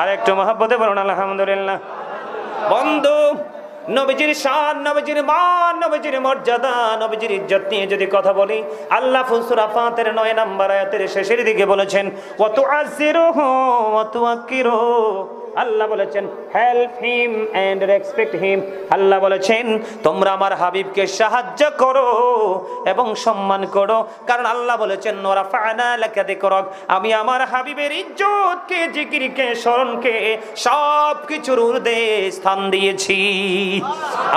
আর একটু মহাব্বতে বলুন, আলহামদুলিল্লাহ। বন্ধু, নবীজির শান, নবীজির মান, নবীজির মর্যাদা, নবীজির ইজ্জত নিয়ে যদি কথা বলি, আল্লাহ ফুসুরা ফাতের নয় নাম্বার আয়াতের শেষের দিকে বলেছেন কত আজিরো হো অত তুআক্কিরু আল্লাহ বলেছেন help him and respect him আল্লাহ বলেছেন, তোমরা আমার হাবিবকে সাহায্য করো এবং সম্মান করো। কারণ আল্লাহ বলেছেন নোরা ফানা লেখা করক আমি আমার হাবিবের ইজ্জতকে, জিকিরকে, স্মরণকে সব কিছুর ঊর্ধ্বে স্থান দিয়েছি।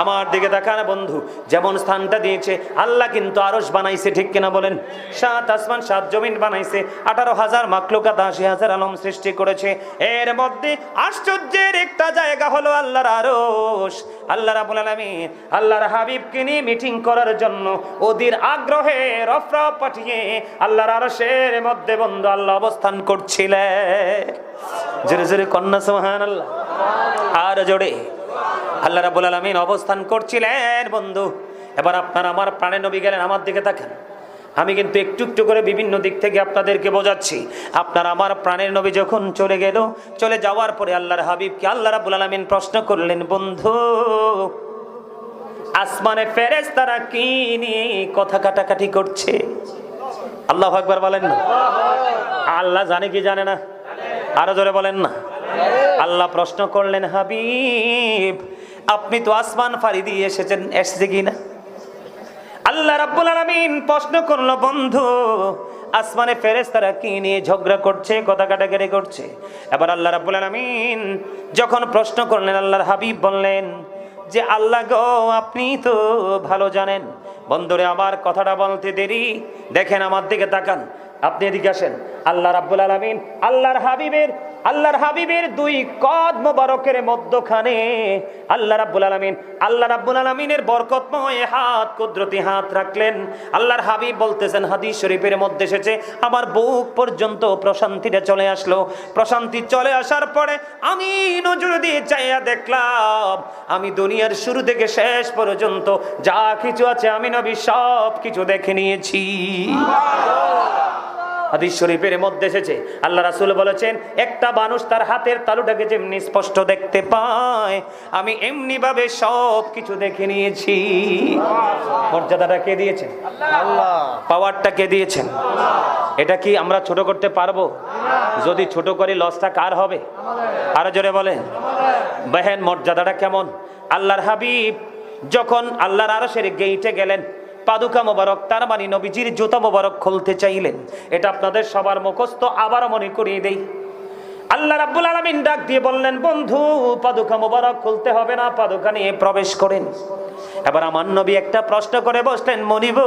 আমার দিকে তাকান বন্ধু, যেমন স্থানটা দিয়েছে, আল্লাহ কিন্তু আরশ বানাইছে, ঠিক কিনা বলেন? সাত আসমান, সাত জমিন বানাইছে, আঠারো হাজার মাকলুকাত আশি হাজার আলম সৃষ্টি করেছে। এর মধ্যে আশ্চর্যের একটা জায়গা হলো আল্লাহর আরশ। আল্লাহ রাবুল আলমিন আল্লাহর হাবিবকে নিয়ে মিটিং করার জন্য ওদের আগ্রহে রফরফ পাঠিয়ে আল্লাহর আরশের মধ্যে বন্ধু আল্লাহ অবস্থান করছিলেন। জোরে জোরে কন্যা সোহান আল্লাহ আর জোরে। আল্লাহ রাবুল আলমিন অবস্থান করছিলেন বন্ধু। এবার আপনার আমার প্রাণে নবী গেলেন, আমার দিকে তাকান। আমি কিন্তু একটু একটু করে বিভিন্ন দিক থেকে আপনাদেরকে বোঝাচ্ছি। আপনার আমার প্রাণের নবী যখন চলে গেল, চলে যাওয়ার পরে আল্লাহর হাবিবকে আল্লাহ রাবুল আলমিন প্রশ্ন করলেন, বন্ধু, আসমানে ফেরেস তারা কি নিয়ে কথা কাটাকাটি করছে? আল্লাহ একবার বলেন না। আল্লাহ জানে কি জানে না? আরও জোরে বলেন না। আল্লাহ প্রশ্ন করলেন, হাবিব, আপনি তো আসমান ফাড়ি দিয়ে এসেছেন, এসছে কি না আল্লাহ রাব্বুল আলামিন প্রশ্ন করল, বন্ধু, আসমানে ফেরেশতারা কি নিয়ে ঝগড়া করছে, কথা কাটাকাটি করছে? এবার আল্লাহ রাব্বুল আলামিন যখন প্রশ্ন করলেন, আল্লাহর হাবিব বললেন যে, আল্লাহ গো, আপনি তো ভালো জানেন। বন্ধুরে, আমার কথাটা বলতে দেরি। দেখেন, আমার দিকে তাকান। আপনি এদিকে আসেন। আল্লাহ রাব্বুল আলামিন আল্লাহর হাবিবের আল্লাহর হাবিবের দুই কদ মোবারকের মধ্যখানে আল্লাহ রাব্বুল আলামিন, আল্লাহ রাব্বুল আলামিনের বরকতময় হাত, কুদরতি হাত রাখলেন। আল্লাহর হাবিব বলতেছেন, হাদিস শরীফের মধ্যে এসেছে, আমার বুক পর্যন্ত প্রশান্তিটা চলে আসলো। প্রশান্তি চলে আসার পরে আমি নজর দিয়ে চাইয়া দেখলাম, আমি দুনিয়ার শুরু থেকে শেষ পর্যন্ত যা কিছু আছে আমি নবী সব কিছু দেখে নিয়েছি। হাদিস শরীফের মধ্যে এসেছে। আল্লাহ রাসুল বলেছেন একটা মানুষ তার হাতের তালুটাকে যেমনি স্পষ্ট দেখতে পায় আমি এমনি ভাবে সব কিছু দেখে নিয়েছি। মর্যাদাটা কে দিয়েছেন পাওয়ারটা কে দিয়েছেন? এটা কি আমরা ছোট করতে পারব? যদি ছোট করি লসটা কার হবে? আরও জোরে বলেন। বেহেন মর্যাদাটা কেমন? আল্লাহর হাবিব যখন আল্লাহর আরশের গেইটে গেলেন পাদুকা মোবারক তার মানে নবীজির জুতা মোবারক খুলতে চাইলেন। এটা আপনাদের সবার মুখস্থ আবার মনে করিয়ে দেই। আল্লাহ রাব্বুল আলামিন ডাক দিয়ে বললেন, বন্ধু, পাদুকা মোবারক খুলতে হবে না, পাদুকা নিয়ে প্রবেশ করেন। এবার আমার নবী একটা প্রশ্ন করে বসলেন, মনিব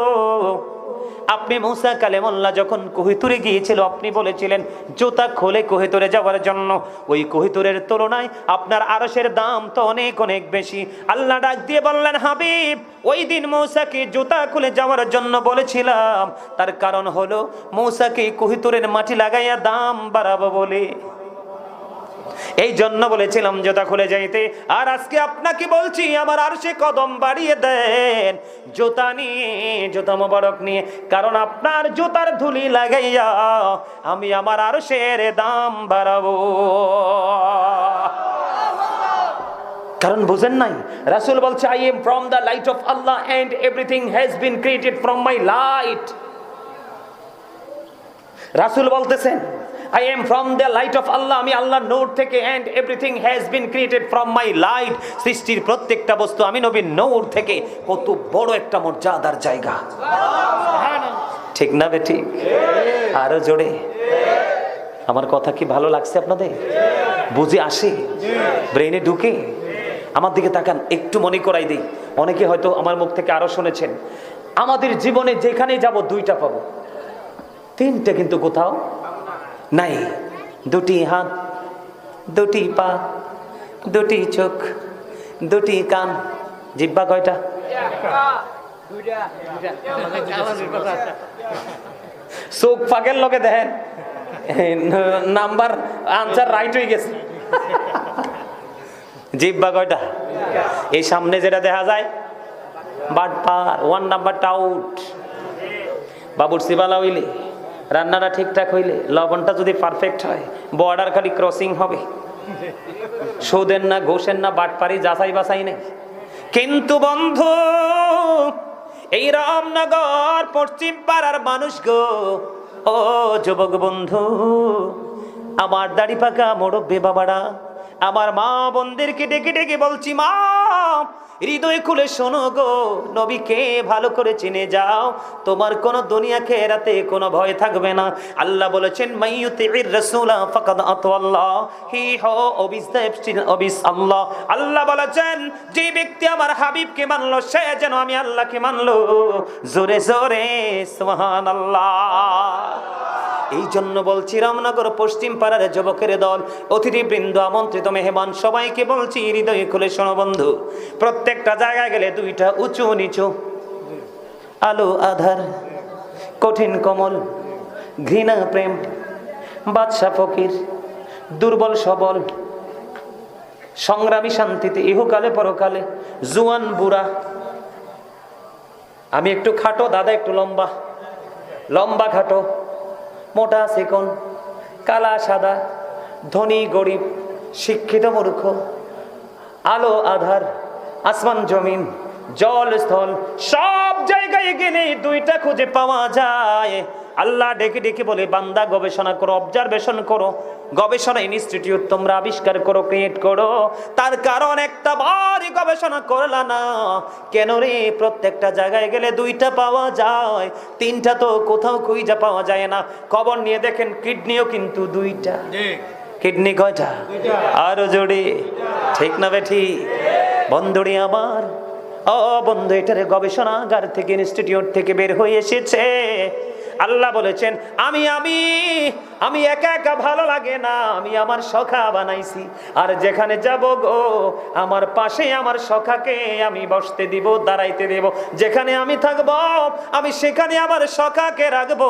আপনি মুসা কালেমুল্লাহ যখন কোহিতুরে গিয়েছিল, আপনি বলেছিলেন, জুতা খোলে কোহিতুরে যাওয়ার জন্য। ওই কোহিতুরের তুলনায় আপনার আরসের দাম তো অনেক অনেক বেশি। আল্লাহ ডাক দিয়ে বললেন, হাবিব, ওই দিন মৌসাকে জুতা খুলে যাওয়ার জন্য বলেছিলাম। তার কারণ হলো, মৌসাকে কোহিতুরের মাটি লাগাইয়া দাম বাড়াবো বলে। এই জন্য বলেছিলাম, জুতা খুলে যাইতে। আর আজকে আপনাকে বলছি, আমার আর সে কদম বাড়িয়ে দেন। জুতা নিয়ে, জুতা মোবারক নিয়ে। কারণ আপনার জুতার ধুলি লাগাইয়া আমি আমার আর শের দাম বাড়াবো। কারণ বুঝেন নাই, রাসুল বলছে I am from the light of Allah and everything has been created from my light রাসুল বলতেছেন I am from the light of আল্লাহ আমি আল্লাহর নূর থেকে and everything has been created from my light সৃষ্টির প্রত্যেকটা বস্তু আমি নবীর নূর থেকে কত বড় একটা মর্যাদার জায়গা। ঠিক না বে ঠিক? আরও জোরে। আমার কথা কি ভালো লাগছে আপনাদের? বুঝে আসে? ব্রেনে ঢুকে? আমার দিকে তাকান, একটু মনে করাই দিই। অনেকে হয়তো আমার মুখ থেকে আরও শুনেছেন, আমাদের জীবনে যেখানেই যাব দুইটা পাবো। তিনটে কিন্তু কোথাও নাই, দুটি হাত, দুটি পা, দুটি চোখ, দুটি কান। জিব্বা কয়টা? চোখ ফাঁকের লোকে দেখেন। নাম্বার, আনসার রাইট হয়ে গেছে। জিব্বা কয়টা? এই সামনে যেটা দেখা যায়, বাট পার ওয়ান নাম্বারটা আউট বাবুর সিবালা হইলে রান্নাটা ঠিকঠাক হইলে লবণটা যদি পারফেক্ট হয় বর্ডার খালি ক্রসিং হবে। সুদের না ঘোষের না বাটপারি যাচাই বাছাই নেই। কিন্তু বন্ধু, এই রামনগর, পশ্চিম পাড়ার মানুষ গো, ও যুবক বন্ধু, আমার দাড়ি পাকা মুরব্বী বাবারা আমার মা বোনদেরকে ডেকে ডেকে বলছি, মা, হৃদয় খুলে শোনো গো, নবীকে ভালো করে চিনে যাও। তোমার কোনো দুনিয়া খেরাতে কোনো ভয় থাকবে না। আল্লাহ বলেছেন হি আল্লাহ। আল্লাহ বলেছেন, যে ব্যক্তি আমার হাবিবকে মানলো, সে যেন আমি আল্লাহকে মানলো। জোরে জোরে, সুবহানাল্লাহ। এই জন্য বলছি, রামনগর পশ্চিম পাড়ার যুবকের দল, অতিথিবৃন্দ, আমন্ত্রিত মেহমান, সবাইকে বলছি, হৃদয় খুলে শোনো বন্ধু। প্রত্যেকটা জায়গায় গেলে দুইটা উঁচু নিচু। আলো, আধার, কঠিন কমল, ঘৃণা, প্রেম, বাদশা, ফকির, দুর্বল, সবল। সংগ্রামী শান্তিতে, ইহকালে, পরকালে, জুয়ান, বুড়া। আমি একটু খাটো, দাদা একটু লম্বা। লম্বা, খাটো। মোটা সেকন কালা সাদা ধনী গরিব শিক্ষিত মূর্খ আলো আধার আসমান জমিন জল স্থল সব জায়গায় গেলে দুইটা খুঁজে পাওয়া যায়। আল্লাহ ডেকে ডেকে বলে বান্দা গবেষণা করো অবজারভেশন করো। গবেষণা ইনস্টিটিউট তোমরা আবিষ্কার করো ক্রিয়েট করো। তার কারণ একটা বারই গবেষণা করলা না। কেন রে? প্রত্যেকটা জায়গায় গেলে দুইটা পাওয়া যায়। তিনটা তো কোথাও খুঁজা পাওয়া যায় না। খবর নিয়ে দেখেন কিডনিও কিন্তু দুইটা। কিডনি কয়টা? আরও জোরে। ঠিক না বেঠি? বন্ধুরে আমার। ও বন্ধু, এটারে গবেষণাগার থেকে, ইনস্টিটিউট থেকে বের হয়ে এসেছে। আল্লাহ বলেছেন, আমি আমি আমি একা একা ভালো লাগে না, আমি আমার সখা বানাইছি। আর যেখানে যাব গো, আমার পাশে আমার সখাকে আমি বসতে দিব, দাঁড়াইতে দেব। যেখানে আমি থাকব, আমি সেখানে আমার সখাকে রাখব।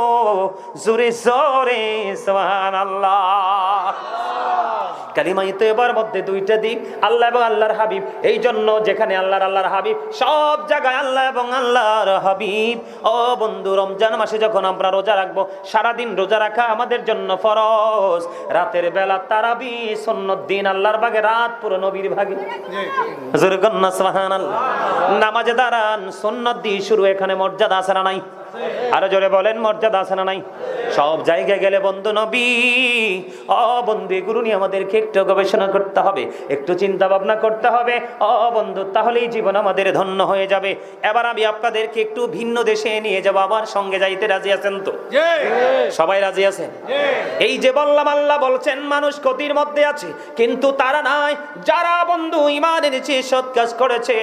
জোরে জোরে সোহান আল্লাহ কালিমাই তো এবার মধ্যে দুইটা দিক আল্লাহ এবং আল্লাহর হাবিব। এই জন্য যেখানে আল্লাহর আল্লাহর হাবিব, সব জায়গায় আল্লাহ এবং আল্লাহর হাবিব। ও বন্ধু, রমজান মাসে যখন আমরা রোজা রাখব, সারাদিন রোজা রাখা আমাদের জন্য ফরজ। রাতের বেলা তারাবি সন্ন্যত দিন, আল্লাহর ভাগে রাত পুরো নবীর ভাগে। নামাজে দাঁড়ান সন্ন্যত দিয়ে শুরু, এখানে মর্যাদা আছে না নাই? আরও জোরে বলেন, মর্যাদা আছে না নাই? সব জায়গায় গেলে বন্ধু নবী। অ বন্ধু এগুলো নিয়ে আমাদেরকে একটু গবেষণা করতে হবে একটু চিন্তা ভাবনা করতে হবে। অ বন্ধু তাহলেই জীবন আমাদের ধন্য হয়ে যাবে। এবার আমি আপনাদেরকে একটু ভিন্ন দেশে নিয়ে যাব আমার সঙ্গে যাইতে রাজি আছেন তো? সবাই রাজি আছেন এই যে বললাম আল্লাহ বলছেন মানুষ ক্ষতির মধ্যে আছে কিন্তু তারা নাই। যারা বন্ধু ইমান এনেছে সৎ কাজ করেছে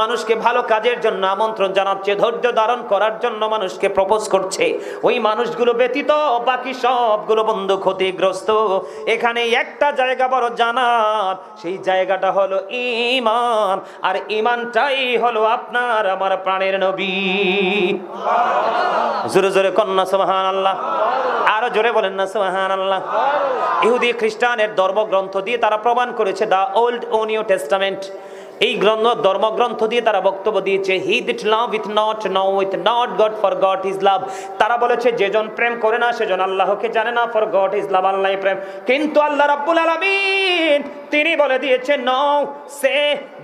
মানুষকে ভালো কাজের জন্য আমন্ত্রণ জানাচ্ছে ধৈর্য ধারণ করার জন্য মানুষকে প্রপোজ করছে। ওই মানুষগুলো ব্যতীত বাকি সবগুলো বন্ধু ক্ষতিগ্রস্ত। এখানে একটা জায়গা বড় জানার, সেই জায়গাটা হলো ইমান আর ইমানটাই হলো আপনার আমার প্রাণের নবী। জোরে জোরে কন্যা সুবহান আল্লাহ আরও জোরে বলেন না সুবহান আল্লাহ ইহুদি খ্রিস্টানের ধর্মগ্রন্থ দিয়ে তারা প্রমাণ করেছে দা ওল্ড ও নিউ টেস্টামেন্ট। এই গ্রন্থ, ধর্মগ্রন্থ দিয়ে তারা বক্তব্য দিয়েছে he that loveth not knoweth not God for God is love তারা বলেছে যেজন প্রেম করে না সেজন আল্লাহকে জানে না ফর গড ইজ লাভ আল্লাহ প্রেম। কিন্তু আল্লাহ রাব্বুল আলামিন তিনি বলে দিয়েছেন নো সে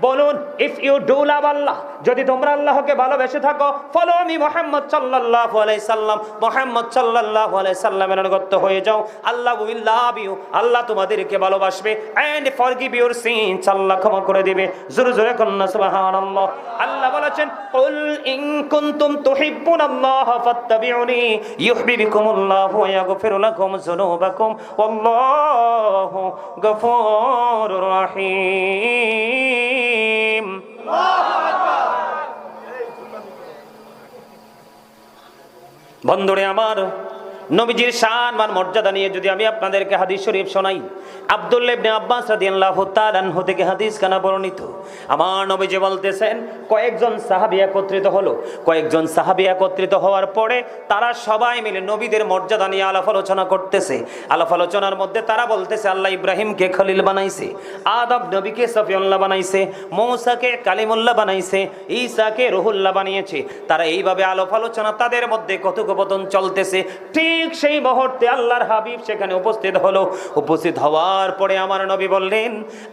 বলুন ইফ ইউ ডু লাভ আল্লাহ যদি তোমরা আল্লাহকে ভালোবেসে থাকো ফলো আমি মোহাম্মদ সাল্লাল্লাহু আলাইহি সাল্লাম মোহাম্মদ সাল্লাল্লাহু আলাইহি সাল্লামের অনুগত হয়ে যাও। আল্লাহ উইল লাভ ইউ আল্লাহ তোমাদেরকে ভালোবাসবে এন্ড ফরগিভ ইউর সিনস আল্লাহ ক্ষমা করে দিবে। জোরে জোরে কন্না সুবহানাল্লাহ। আল্লাহ বলেছেন, কুল ইন কুনতুম তুহিব্বুনাল্লাহ ফাত্তাবিউনি, ইউহিব্বুকুমুল্লাহু ওয়া ইয়াগফির লাকুম যুনুবাকুম, ওয়াল্লাহু রহিম বন্ধুরে আমার নবীজির শান মান মর্যাদা নিয়ে যদি আমি আপনাদেরকে হাদিস শরীফ শোনাই আব্দুল্লাহ আব্বাস রাদিয়াল্লাহু থেকে হাদিস কানা বর্ণিত। আমার নবীজি বলতেছেন, কয়েকজন সাহাবী একত্রিত হলো। কয়েকজন সাহাবী একত্রিত হওয়ার পরে তারা সবাই মিলে নবীদের মর্যাদা নিয়ে আলাপ আলোচনা করতেছে। আলাপ আলোচনার মধ্যে তারা বলতেছে, আল্লাহ ইব্রাহিমকে খলিল বানাইছে আদব নবীকে সফিউল্লাহ বানাইছে, মৌসাকে কালিমুল্লাহ বানাইছে, ঈসাকে রুহুল্লাহ বানিয়েছে। তারা এইভাবে আলাপ আলোচনা তাদের মধ্যে কথোপকথন চলতেছে। ঠিক ঠিক সেই মুহূর্তে আল্লাহর হাবিব সেখানে উপস্থিত হলো। উপস্থিত হওয়ার পরে আমার নবী বললেন,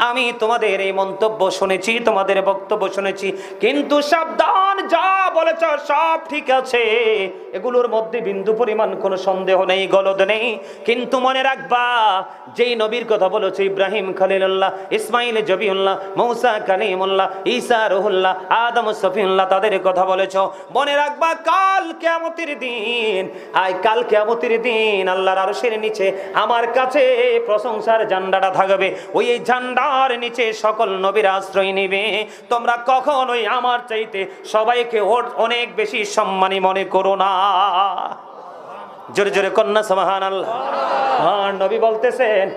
আমি তোমাদের এই মন্তব্য শুনেছি, তোমাদের বক্তব্য শুনেছি, কিন্তু সাবধান, যা বলেছ সব ঠিক আছে। এগুলোর মধ্যে বিন্দু পরিমাণ কোনো সন্দেহ নেই, গলদ নেই। কিন্তু মনে রাখবা, যেই নবীর কথা বলেছে, ইব্রাহিম খালিল্লাহ ইসমাইল জবিউল্লাহ, মৌসা কালিমুল্লাহ, ঈসা রহুল্লাহ, আদম সফিউল্লাহ তাদের কথা বলেছ। মনে রাখবা, কাল কেমতির দিন, আয় কাল কেমতির দিন আল্লাহর আরশের নিচে আমার কাছে প্রশংসার ঝান্ডাটা থাকবে। ওই ঝান্ডার নিচে সকল নবীর আশ্রয় নিবে। তোমরা কখনোই আমার চাইতে সবাইকে ওর- অনেক বেশি সম্মানী মনে করো না। জোরে জোরে কন্যা সমাহান আল্লাহ হ্যাঁ নবী বলতেছেন।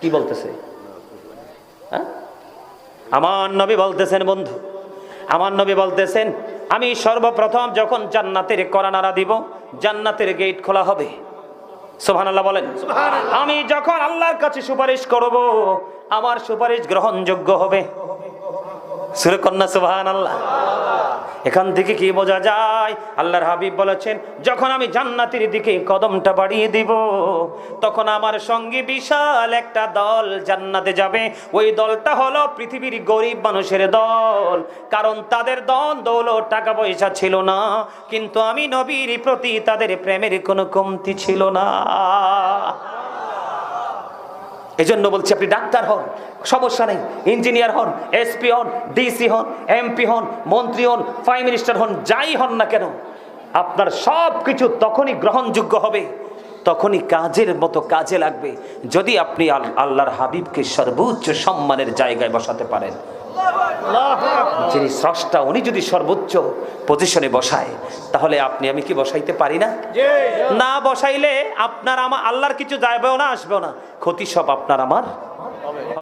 কি বলতেছে? হ্যাঁ? আমার নবী বলতেছেন, বন্ধু। আমার নবী বলতেছেন আমি সর্বপ্রথম যখন জান্নাতের করানারা দিব জান্নাতের গেট খোলা হবে। সোহান আল্লাহ বলেন আমি যখন আল্লাহর কাছে সুপারিশ করব আমার সুপারিশ গ্রহণযোগ্য হবে। সুরকন্যা সুবাহান আল্লাহ এখান থেকে কি বোঝা যায়? আল্লাহর হাবিব বলেছেন, যখন আমি জান্নাতের দিকে কদমটা বাড়িয়ে দিব, তখন আমার সঙ্গে বিশাল একটা দল জান্নাতে যাবে। ওই দলটা হলো পৃথিবীর গরিব মানুষের দল। কারণ তাদের দন দৌলত, টাকা পয়সা ছিল না। কিন্তু আমি নবীর প্রতি তাদের প্রেমের কোনো কমতি ছিল না। এজন্য বলছি আপনি ডাক্তার হন, সমস্যা নেই, ইঞ্জিনিয়ার হন, এসপি হন, ডিসি হন, এমপি হন, মন্ত্রী হন প্রাইম মিনিস্টার হন, যাই হন না কেন, আপনার সব কিছু তখনই গ্রহণযোগ্য হবে, তখনই কাজের মতো কাজে লাগবে, যদি আপনি আল- আল্লাহর হাবিবকে সর্বোচ্চ সম্মানের জায়গায় বসাতে পারেন। যিনি স্রষ্টা উনি যদি সর্বোচ্চ পজিশনে বসায় তাহলে আপনি আমি কি বসাইতে পারি না? না বসাইলে আপনার আমার আল্লাহর কিছু যাবেও না আসবেও না। ক্ষতি সব আপনার আমার।